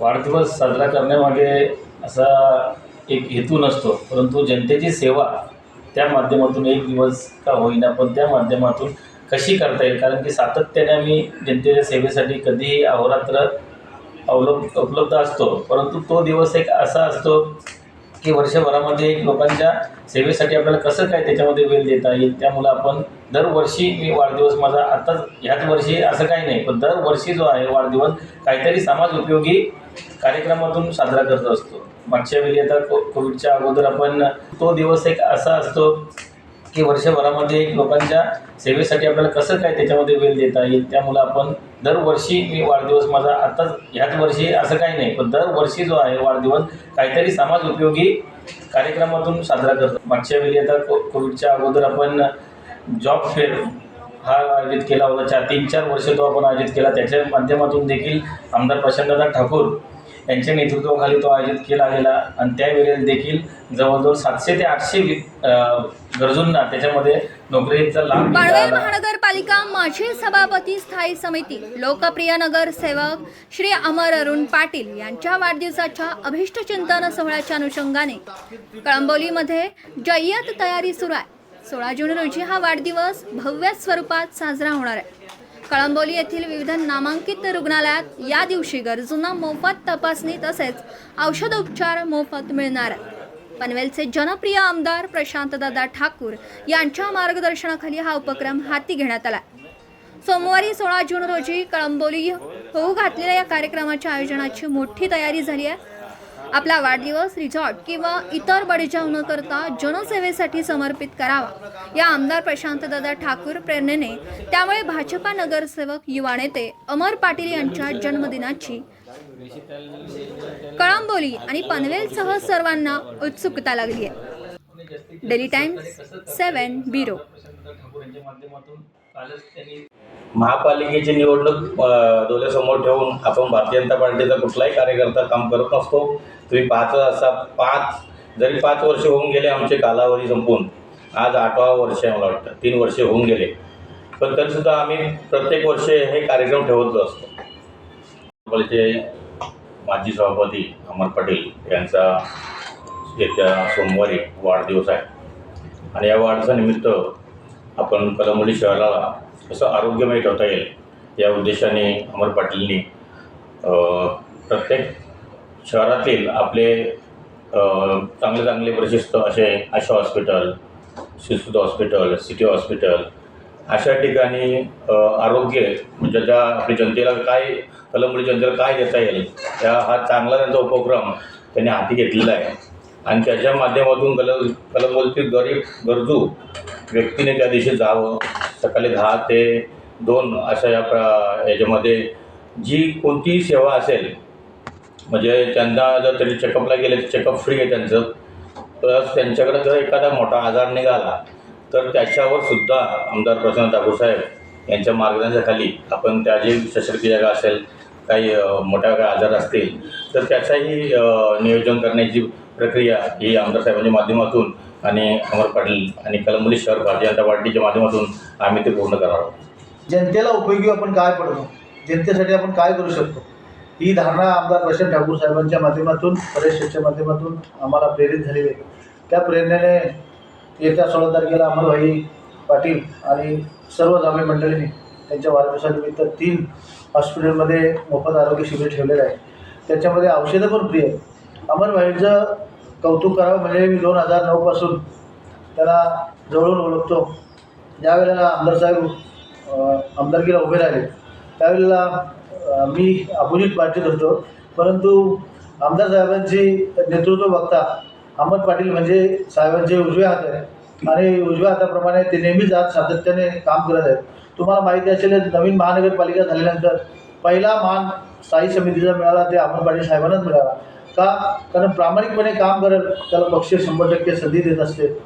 वाढदिवस साजरा करण्यामागे असा एक हेतू नसतो परंतु जनतेची सेवा त्या माध्यमातून एक दिवस का होईना पण त्या माध्यमातून कशी करता येईल? कारण की सातत्याने आम्ही जनतेच्या सेवेसाठी कधीही अहोरात्र अवलंब उपलब्ध असतो परंतु तो दिवस एक असा असतो की वर्षभरामध्ये एक लोकांच्या सेवेसाठी आपल्याला कसं काय त्याच्यामध्ये वेळ देता येईल त्यामुळं आपण दरवर्षी मी वाढदिवस माझा आत्ताच ह्याच वर्षी असं काही नाही पण दरवर्षी जो आहे वाढदिवस काहीतरी समाज उपयोगी कार्यक्रमातून साजरा करत असतो. मागच्या वेळी आता को कोविडच्या अगोदर आपण तो दिवस एक असा असतो की वर्षभरामध्ये एक लोकांच्या सेवेसाठी आपल्याला कसं काय त्याच्यामध्ये वेळ देता येईल त्यामुळं आपण दरवर्षी मी वाढदिवस माझा आत्ताच ह्याच वर्षी असं काही नाही पण दरवर्षी जो आहे वाढदिवस काहीतरी समाज उपयोगी कार्यक्रमातून साजरा करतो. मागच्या वेळी आता को कोविडच्या अगोदर आपण जॉब फेअर हा आयोजित केला होता. चार तीन चार वर्ष तो आपण आयोजित केला. त्याच्या माध्यमातून देखील आमदार प्रशांतदा ठाकूर यांच्या नेतृत्वाखाली तो आयोजित केला गेला. आणि त्यावेळेस देखील जवळजवळ सातशे ते आठशे गरजूंना त्याच्यामध्ये नोकरीचा लाभ पनवेल महानगरपालिका माजी सभापती स्थायी समिती लोकप्रिय नगरसेवक श्री अमर अरुण पाटील यांच्या वाढदिवसाच्या अभिष्टचिंतन सोहळ्याच्या अनुषंगाने कळंबोलीमध्ये जय्यत तयारी सुरू आहे. सोळा जून रोजी हा वाढदिवस भव्य स्वरूपात साजरा होणार आहे. कळंबोली येथील विविध नामांकित रुग्णालयात या दिवशी गरजूंना मोफत तपासणी तसेच औषधोपचार मोफत मिळणार आहे. पनवेलचे जनप्रिय आमदार प्रशांतदादा ठाकूर यांच्या मार्गदर्शनाखाली हा उपक्रम हाती घेण्यात आला सोमवारी सोळा जून रोजी कळंबोली होऊ घातलेल्या या कार्यक्रमाच्या आयोजनाची मोठी तयारी झाली आहे. आपला वाढदिवस रिझॉर्ट किंवा इतर बडीजाव न करता जनसेवेसाठी समर्पित करावा. या आमदार प्रशांतदादा ठाकूर प्रेरणेने त्यामुळे भाजपा नगरसेवक युवा नेते अमर पाटील यांच्या जन्मदिनाची कळंबोली आणि पनवेलसह सर्वांना उत्सुकता लागली आहे. डेली टाइम्स सेवन ब्युरो यांच्या माध्यमातून कालच त्यांनी महापालिकेची निवडणूक डोळ्यासमोर ठेवून आपण भारतीय जनता पार्टीचा कुठलाही कार्यकर्ता काम करत नसतो. तुम्ही पाहत असा पाच जरी पाच वर्ष होऊन गेले आमचे कालावधी संपून आज आठवा वर्ष आहे मला वाटतं. तीन वर्षे होऊन गेले. पण तरीसुद्धा आम्ही प्रत्येक वर्षे हे कार्यक्रम ठेवत असतो. पालिकेचे माजी सभापती अमर पटेल यांचा येत्या सोमवारी वाढदिवस आहे. आणि या वाढदिवसानिमित्त आपण कलमुली शहराला कसं आरोग्यमय ठेवता येईल या उद्देशाने अमर पाटीलनी प्रत्येक शहरातील आपले चांगले चांगले प्रशिस्त असे आशा हॉस्पिटल शिशुद हॉस्पिटल सिटी हॉस्पिटल अशा ठिकाणी आरोग्य म्हणजे ज्या आपल्या जनतेला काय कलमुली जनतेला काय देता येईल त्या हा चांगला त्यांचा उपक्रम त्यांनी हाती घेतलेला आहे. आणि त्याच्या माध्यमातून कल कलमुलीतील गरीब गरजू व्यक्तीने त्या दिवशी जावं. सकाळी दहा ते दोन अशा या प्र याच्यामध्ये जी कोणतीही सेवा असेल म्हणजे त्यांना जर त्यांनी चेकअपला गेले तर चेकअप फ्री आहे त्यांचं प्लस त्यांच्याकडे जर एखादा मोठा आजार निघाला तर त्याच्यावर सुद्धा आमदार प्रसन्न ठाकूर साहेब यांच्या मार्गदर्शनाखाली आपण त्या जे शस्त्रक्रिया असेल काही मोठा मोठ्या आजार असतील तर त्याचाही नियोजन करण्याची प्रक्रिया ही आमदार साहेबांच्या माध्यमातून आणि अमर पाटील आणि कलमुली शहर भारतीय जनता पार्टीच्या माध्यमातून आम्ही ते पूर्ण करणार आहोत. जनतेला उपयोगी आपण काय पडतो जनतेसाठी आपण काय करू शकतो? ही धारणा आमदार प्रशांत ठाकूर साहेबांच्या माध्यमातून परेशच्या माध्यमातून आम्हाला प्रेरित झालेली आहे. त्या प्रेरणेने येत्या सोळा तारखेला अमरभाई पाटील आणि सर्व जामे मंडळींनी त्यांच्या वाढदिवसानिमित्त तीन हॉस्पिटलमध्ये मोफत आरोग्य शिबिर ठेवलेलं आहे. त्याच्यामध्ये औषधं पण फ्री आहेत. अमरभाईचं कौतुक करावं म्हणजे मी दोन हजार नऊपासून त्याला जवळून ओळखतो. ज्यावेळेला आमदार साहेब आमदारकीला उभे राहिले त्यावेळेला मी अपोजिट पार्टीत होतो. परंतु आमदार साहेबांची नेतृत्व बघता अहमद पाटील म्हणजे साहेबांचे उजवे हात आहेत. आणि उजव्या हाताप्रमाणे ते नेहमीच आज सातत्याने काम करत आहेत. तुम्हाला माहिती असेल नवीन महानगरपालिका झाल्यानंतर पहिला मान स्थायी समितीचा मिळाला ते अहमद साहेबांनाच मिळाला. का? कारण प्रामाणिकपणे काम करत त्याला पक्ष शंभर टक्के संधी देत असते.